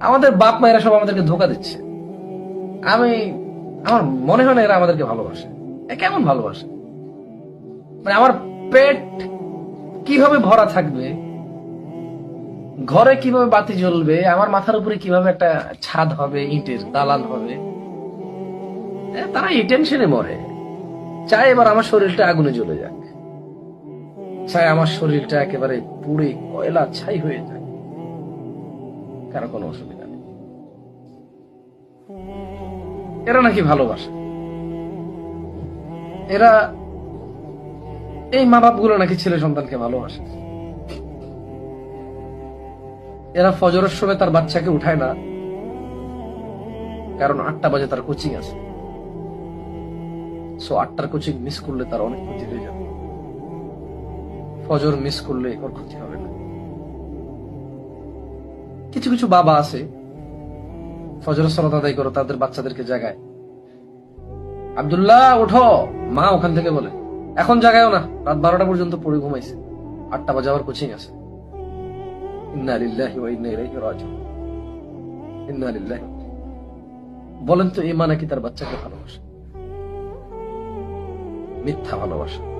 আমাদের বাপ মায়েরা সব আমাদেরকে ধোকা দিচ্ছে। আমি, আমার মনে হয় না এরা আমাদেরকে ভালোবাসে। কেমন ভালোবাসে? মানে আমার পেট কীভাবে ভরা থাকবে? ঘরে কীভাবে বাতি জ্বলবে? আমার মাথার উপরে কীভাবে একটা ছাদ হবে, ইটের দালান হবে? তারা এই টেনশনে মরে। চাই এবার আমার শরীরটা আগুনে জ্বলে যাক। চাই আমার শরীরটা একেবারে পুড়ে কয়লা ছাই হয়ে যায় কারও কোনো অসুবিধা নেই। এরা নাকি ভালোবাসে। এরা এই মা বাপগুলো নাকি ছেলে সন্তানকে ভালোবাসে। এরা ফজরের সময় তার বাচ্চাকে উঠায় না, কারণ আটটা বাজে তার কোচিং আছে। সো আটটার কোচিং মিস করলে তার অনেক ক্ষতি হয়ে যাবে। ফজর মিস করলে ওর ক্ষতি হবে না। কিছু কিছু বাবা আছে। ফজরের সলাত আদায় করো, তাদের বাচ্চাদেরকে জাগায়। আব্দুল্লাহ, ওঠো। মা ওখান থেকে বলে, এখন জাগায়ও না, রাত বারোটা পর্যন্ত পড়ে ঘুমাইছে। আটটা বাজে আবার কোচিং আছে। বলেন তো, এই মা নাকি তার বাচ্চাকে ভালোবাসে? মিথ্যা ভালোবাসা।